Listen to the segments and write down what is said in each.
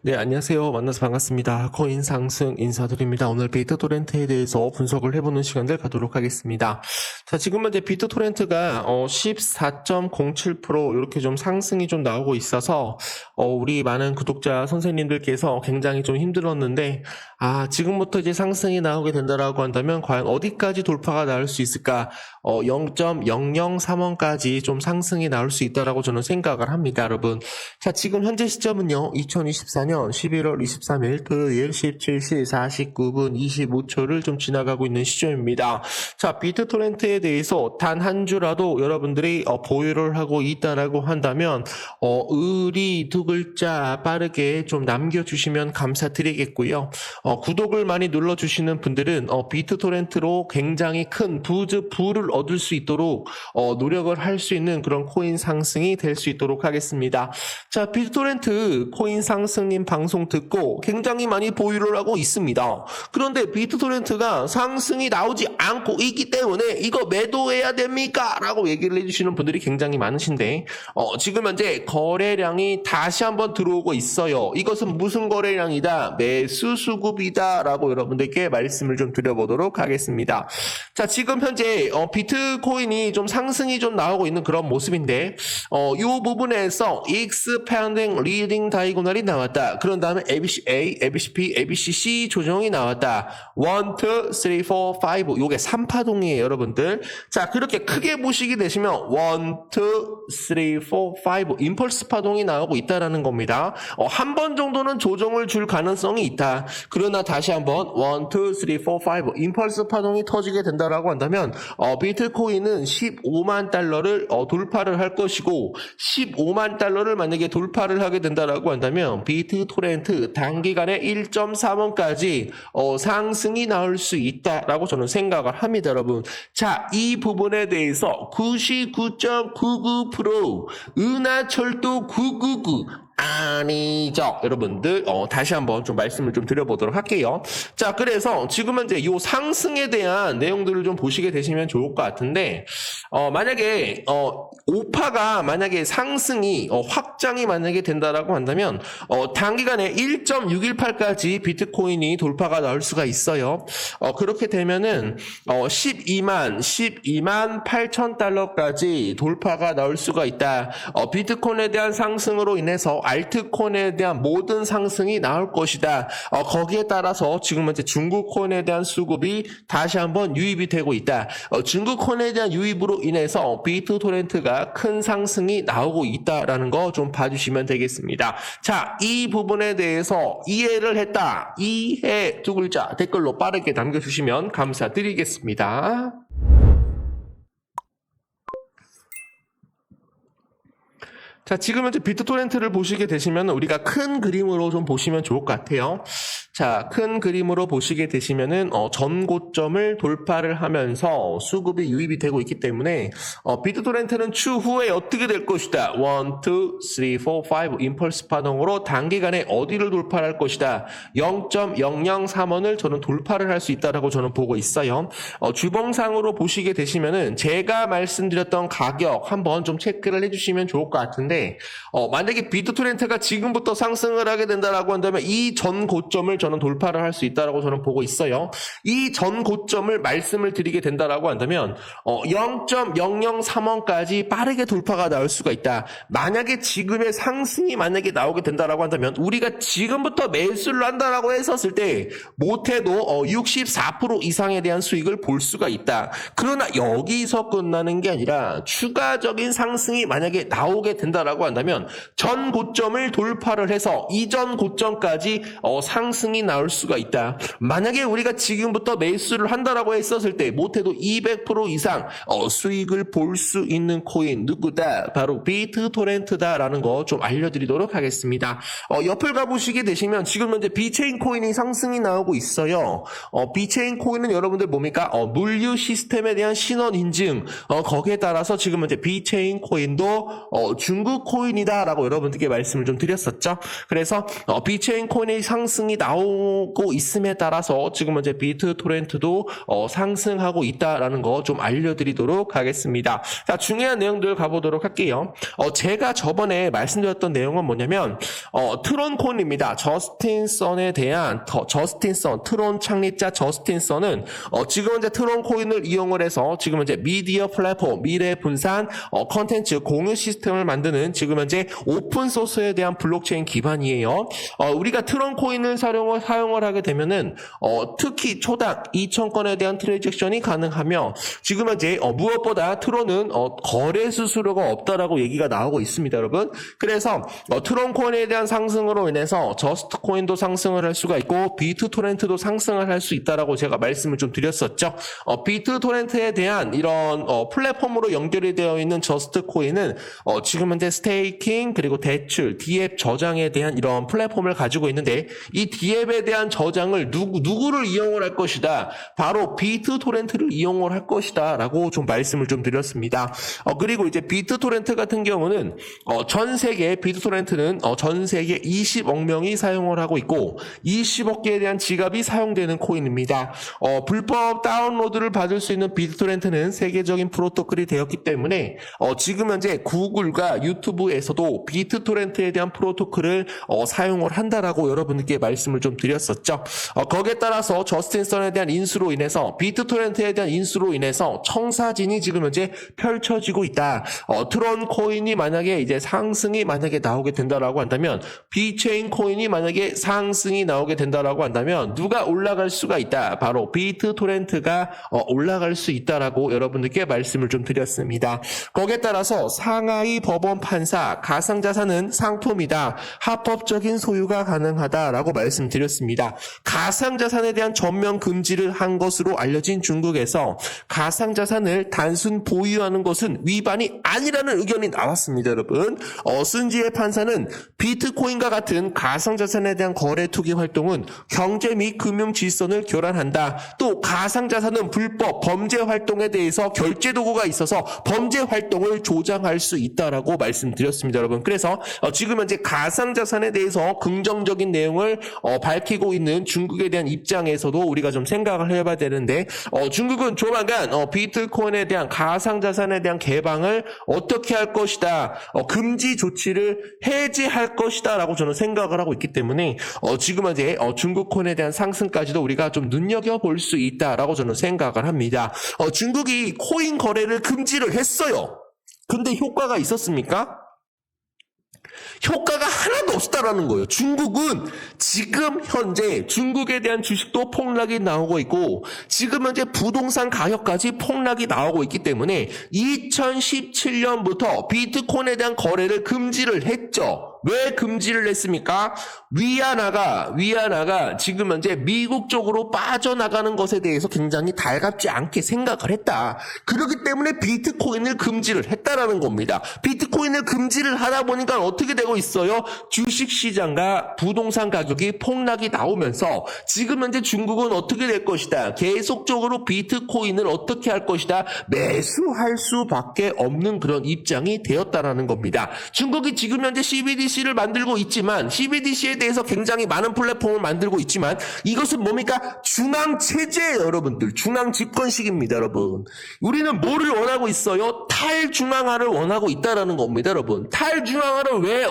네, 안녕하세요. 만나서 반갑습니다. 코인 상승 인사드립니다. 오늘 비트토렌트에 대해서 분석을 해보는 시간들 갖도록 하겠습니다. 자, 지금 현재 비트 토렌트가 어, 14.07% 이렇게 좀 상승이 좀 나오고 있어서 어, 우리 많은 구독자 선생님들께서 굉장히 좀 힘들었는데 아, 지금부터 이제 상승이 나오게 된다라고 한다면 과연 어디까지 돌파가 나올 수 있을까? 어, 0.003원까지 좀 상승이 나올 수 있다라고 저는 생각을 합니다, 여러분. 자, 지금 현재 시점은요, 2024년 11월 23일 토요일 17시 49분 25초를 좀 지나가고 있는 시점입니다. 자, 비트 토렌트 에 대해서 단 한 주라도 여러분들이 어, 보유를 하고 있다라고 한다면, 어, 의리 두 글자 빠르게 좀 남겨주시면 감사드리겠고요. 어, 구독을 많이 눌러주시는 분들은 어, 비트토렌트로 굉장히 큰 부즈 부를 얻을 수 있도록 어, 노력을 할 수 있는 그런 코인 상승이 될 수 있도록 하겠습니다. 자, 비트토렌트 코인 상승님 방송 듣고 굉장히 많이 보유를 하고 있습니다. 그런데 비트토렌트가 상승이 나오지 않고 있기 때문에 이거 매도해야 됩니까? 라고 얘기를 해주시는 분들이 굉장히 많으신데 어, 지금 현재 거래량이 다시 한번 들어오고 있어요. 이것은 무슨 거래량이다? 매수 수급이다. 라고 여러분들께 말씀을 좀 드려보도록 하겠습니다. 자, 지금 현재 어, 비트코인이 좀 상승이 좀 나오고 있는 그런 모습인데 어, 이 부분에서 expanding leading diagonal이 나왔다. 그런 다음에 ABC A, ABC B, ABC C 조정이 나왔다. 1, 2, 3, 4, 5 요게 3파동이에요, 여러분들. 자, 그렇게 크게 보시게 되시면 1, 2, 3, 4, 5 임펄스 파동이 나오고 있다라는 겁니다. 어, 한 번 정도는 조정을 줄 가능성이 있다. 그러나 다시 한번 1, 2, 3, 4, 5 임펄스 파동이 터지게 된다 라고 한다면 어, 비트코인은 15만 달러를 어, 돌파를 할 것이고 15만 달러를 만약에 돌파를 하게 된다라고 한다면 비트 토렌트 단기간에 1.3원까지 어, 상승이 나올 수 있다라고 저는 생각을 합니다, 여러분. 자, 이 부분에 대해서 99.99% 은하철도 999 아니죠. 여러분들, 어, 다시 한번 좀 말씀을 좀 드려보도록 할게요. 자, 그래서 지금 현재 요 상승에 대한 내용들을 좀 보시게 되시면 좋을 것 같은데, 어, 만약에, 어, 오파가 만약에 상승이, 어, 확장이 만약에 된다라고 한다면, 어, 단기간에 1.618까지 비트코인이 돌파가 나올 수가 있어요. 어, 그렇게 되면은, 어, 12만, 12만 8천 달러까지 돌파가 나올 수가 있다. 어, 비트코인에 대한 상승으로 인해서 알트코인에 대한 모든 상승이 나올 것이다. 어, 거기에 따라서 지금 현재 중국 코인에 대한 수급이 다시 한번 유입이 되고 있다. 어, 중국 코인에 대한 유입으로 인해서 비트 토렌트가 큰 상승이 나오고 있다라는 거 좀 봐주시면 되겠습니다. 자, 이 부분에 대해서 이해를 했다. 이해 두 글자 댓글로 빠르게 남겨주시면 감사드리겠습니다. 자, 지금 현재 비트토렌트를 보시게 되시면 우리가 큰 그림으로 좀 보시면 좋을 것 같아요. 자, 큰 그림으로 보시게 되시면은 어, 전고점을 돌파를 하면서 수급이 유입이 되고 있기 때문에 어, 비트토렌트는 추후에 어떻게 될 것이다. 1, 2, 3, 4, 5 임펄스 파동으로 단기간에 어디를 돌파할 것이다. 0.003원을 저는 돌파를 할 수 있다라고 저는 보고 있어요. 어, 주봉상으로 보시게 되시면은 제가 말씀드렸던 가격 한번 좀 체크를 해주시면 좋을 것 같은데 어, 만약에 비트토렌트가 지금부터 상승을 하게 된다라고 한다면 이 전 고점을 저는 돌파를 할 수 있다라고 저는 보고 있어요. 이 전 고점을 말씀을 드리게 된다라고 한다면 어, 0.003원까지 빠르게 돌파가 나올 수가 있다. 만약에 지금의 상승이 만약에 나오게 된다라고 한다면 우리가 지금부터 매수를 한다라고 했었을 때 못해도 어, 64% 이상에 대한 수익을 볼 수가 있다. 그러나 여기서 끝나는 게 아니라 추가적인 상승이 만약에 나오게 된다라고 한다면 전 고점을 돌파를 해서 이전 고점까지 어, 상승이 나올 수가 있다. 만약에 우리가 지금부터 매수를 한다라고 했었을 때 못해도 200% 이상 어, 수익을 볼 수 있는 코인 누구다? 바로 비트토렌트다라는 거 좀 알려드리도록 하겠습니다. 어, 옆을 가보시게 되시면 지금 현재 비체인 코인이 상승이 나오고 있어요. 어, 비체인 코인은 여러분들 뭡니까? 어, 물류 시스템에 대한 신원 인증 어, 거기에 따라서 지금 현재 비체인 코인도 어, 중국 코인이다라고 여러분들께 말씀을 좀 드렸었죠. 그래서 어, 비체인 코인의 상승이 나오고 나오고 있음에 따라서 지금 현재 비트 토렌트도 어, 상승하고 있다라는 거 좀 알려드리도록 하겠습니다. 자, 중요한 내용들 가보도록 할게요. 어, 제가 저번에 말씀드렸던 내용은 뭐냐면 어, 트론콘입니다. 저스틴 선에 대한 더, 저스틴 선, 트론 창립자 저스틴 선은 어, 지금 현재 트론 코인을 이용을 해서 지금 현재 미디어 플랫폼, 미래 분산 어, 컨텐츠 공유 시스템을 만드는 지금 현재 오픈 소스에 대한 블록체인 기반이에요. 어, 우리가 트론 코인을 사용을, 사용을 하게 되면은 어, 특히 초당 2,000건에 대한 트랜잭션이 가능하며 지금 현재 어, 무엇보다 트론은 어, 거래 수수료가 없다라고 얘기가 나오고 있습니다, 여러분. 그래서 어, 트론 코인에 대한 상승으로 인해서 저스트 코인도 상승을 할 수가 있고 비트 토렌트도 상승을 할 수 있다라고 제가 말씀을 좀 드렸었죠. 어, 비트 토렌트에 대한 이런 어, 플랫폼으로 연결이 되어 있는 저스트 코인은 어, 지금 현재 스테이킹 그리고 대출, 디앱 저장에 대한 이런 플랫폼을 가지고 있는데 이 디앱에 대한 저장을 누구 누구를 이용을 할 것이다. 바로 비트 토렌트를 이용을 할 것이다 라고 좀 말씀을 좀 드렸습니다. 어, 그리고 이제 비트 토렌트 같은 경우는 어, 전 세계 비트 토렌트는 어, 전 세계 20억 명이 사용을 하고 있고 20억 개에 대한 지갑이 사용되는 코인입니다. 어, 불법 다운로드를 받을 수 있는 비트 토렌트는 세계적인 프로토콜이 되었기 때문에 어, 지금 현재 구글과 유튜브에서도 비트 토렌트에 대한 프로토콜을 어, 사용을 한다라고 여러분들께 말씀을 좀 드렸었죠. 어, 거기에 따라서 저스틴 선에 대한 인수로 인해서 비트 토렌트에 대한 인수로 인해서 청사진이 지금 현재 펼쳐지고 있다. 어, 트론 코인이 만약에 이제 상승이 만약에 나오게 된다라고 한다면 비체인 코인이 만약에 상승이 나오게 된다라고 한다면 누가 올라갈 수가 있다. 바로 비트 토렌트가 어, 올라갈 수 있다라고 여러분들께 말씀을 좀 드렸습니다. 거기에 따라서 상하이 법원 판사 가상자산은 상품이다. 합법적인 소유가 가능하다라고 말씀드렸습니다. 가상자산에 대한 전면 금지를 한 것으로 알려진 중국에서 가상자산을 단순 보유하는 것은 위반이 아니라는 의견이 나왔습니다, 여러분. 어, 순지의 판사는 비트코인과 같은 가상자산에 대한 거래 투기 활동은 경제 및 금융 질서를 교란한다. 또 가상자산은 불법 범죄 활동에 대해서 결제 도구가 있어서 범죄 활동을 조장할 수 있다라고 말씀드렸습니다, 여러분. 그래서 어, 지금 현재 가상자산에 대해서 긍정적인 내용을 어, 밝히고 있는 중국에 대한 입장에서도 우리가 좀 생각을 해봐야 되는데 어, 중국은 조만간 어, 비트코인에 대한 가상자산에 대한 개방을 어떻게 할 것이다. 어, 금지 조치를 해제할 것이다라고 저는 생각을 하고 있기 때문에 어, 지금 현재 어, 중국 코인에 대한 상승까지도 우리가 좀 눈여겨 볼 수 있다라고 저는 생각을 합니다. 어, 중국이 코인 거래를 금지를 했어요. 근데 효과가 있었습니까? 효과가 하나도 없었다라는 거예요. 중국은 지금 현재 중국에 대한 주식도 폭락이 나오고 있고 지금 현재 부동산 가격까지 폭락이 나오고 있기 때문에 2017년부터 비트코인에 대한 거래를 금지를 했죠. 왜 금지를 했습니까? 위안화가 위안화가 지금 현재 미국 쪽으로 빠져나가는 것에 대해서 굉장히 달갑지 않게 생각을 했다. 그렇기 때문에 비트코인을 금지를 했다 라는 겁니다. 비트코인을 금지를 하다 보니까 어떻게 되고 있어요? 주식 시장과 부동산 가격이 폭락이 나오면서 지금 현재 중국은 어떻게 될 것이다. 계속적으로 비트코인을 어떻게 할 것이다. 매수할 수밖에 없는 그런 입장이 되었다라는 겁니다. 중국이 지금 현재 CBDC를 만들고 있지만 CBDC에 대해서 굉장히 많은 플랫폼을 만들고 있지만 이것은 뭡니까? 중앙 체제예요, 여러분들. 중앙 집권식입니다, 여러분. 우리는 뭐를 원하고 있어요? 탈중앙 화를 원하고 있다라는 겁니다, 여러분. 탈중앙화를 왜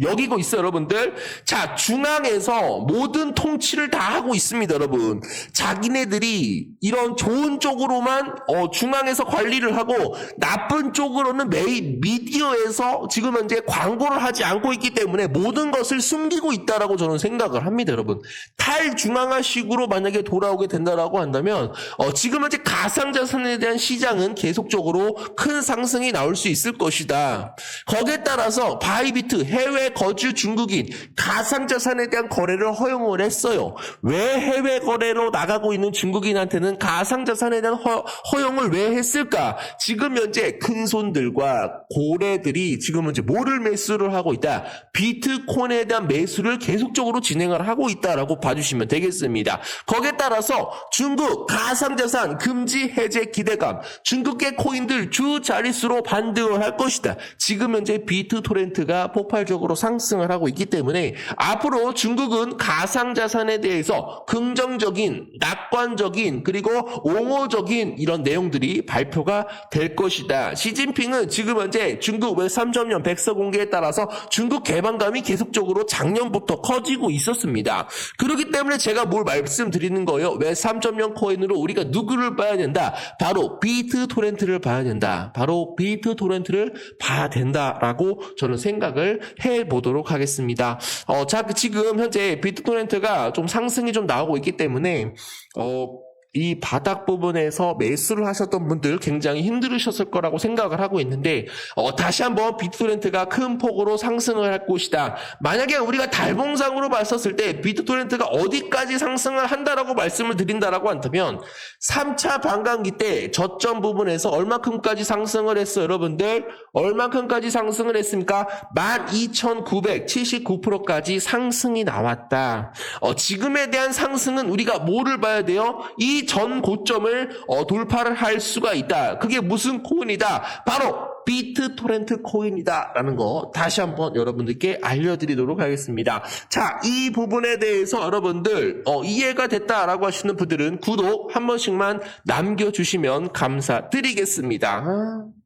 여기고 있어요, 여러분들. 자, 중앙에서 모든 통치를 다 하고 있습니다, 여러분. 자기네들이 이런 좋은 쪽으로만 어, 중앙에서 관리를 하고 나쁜 쪽으로는 매일 미디어에서 지금 현재 광고를 하지 않고 있기 때문에 모든 것을 숨기고 있다라고 저는 생각을 합니다, 여러분. 탈중앙화식으로 만약에 돌아오게 된다라고 한다면 어, 지금 현재 가상자산에 대한 시장은 계속적으로 큰 상승이 나올 수 있을 것이다. 거기에 따라서 바이비트 해외 거주 중국인 가상자산에 대한 거래를 허용을 했어요. 왜 해외 거래로 나가고 있는 중국인한테는 가상자산에 대한 허, 허용을 왜 했을까? 지금 현재 큰 손들과 고래들이 지금 현재 뭐를 매수를 하고 있다? 비트코인에 대한 매수를 계속적으로 진행을 하고 있다라고 봐주시면 되겠습니다. 거기에 따라서 중국 가상자산 금지 해제 기대감, 중국계 코인들 주 자릿수로 반등을 할 것이다. 지금 현재 비트 토렌트가 폭발적으로 상승을 하고 있기 때문에 앞으로 중국은 가상자산에 대해서 긍정적인, 낙관적인, 그리고 옹호적인 이런 내용들이 발표가 될 것이다. 시진핑은 지금 현재 중국 웹3.0 백서 공개에 따라서 중국 개방감이 계속적으로 작년부터 커지고 있었습니다. 그렇기 때문에 제가 뭘 말씀드리는 거예요. 웹3.0 코인으로 우리가 누구를 봐야 된다? 바로 비트 토렌트를 봐야 된다. 바로 비트 토렌트를 봐야 된다라고 저는 생각을 해 보도록 하겠습니다. 어, 자, 지금 현재 비트 토렌트가 좀 상승이 좀 나오고 있기 때문에 어, 이 바닥 부분에서 매수를 하셨던 분들 굉장히 힘들으셨을 거라고 생각을 하고 있는데 어, 다시 한번 비트토렌트가 큰 폭으로 상승을 할 것이다. 만약에 우리가 달봉상으로 봤었을 때 비트토렌트가 어디까지 상승을 한다라고 말씀을 드린다라고 한다면 3차 반감기 때 저점 부분에서 얼마큼까지 상승을 했어요, 여러분들? 얼마큼까지 상승을 했습니까? 12,979%까지 상승이 나왔다. 어, 지금에 대한 상승은 우리가 뭐를 봐야 돼요? 이 전 고점을 어, 돌파를 할 수가 있다. 그게 무슨 코인이다? 바로 비트 토렌트 코인이다. 라는 거 다시 한번 여러분들께 알려드리도록 하겠습니다. 자, 이 부분에 대해서 여러분들 어, 이해가 됐다라고 하시는 분들은 구독 한 번씩만 남겨주시면 감사드리겠습니다.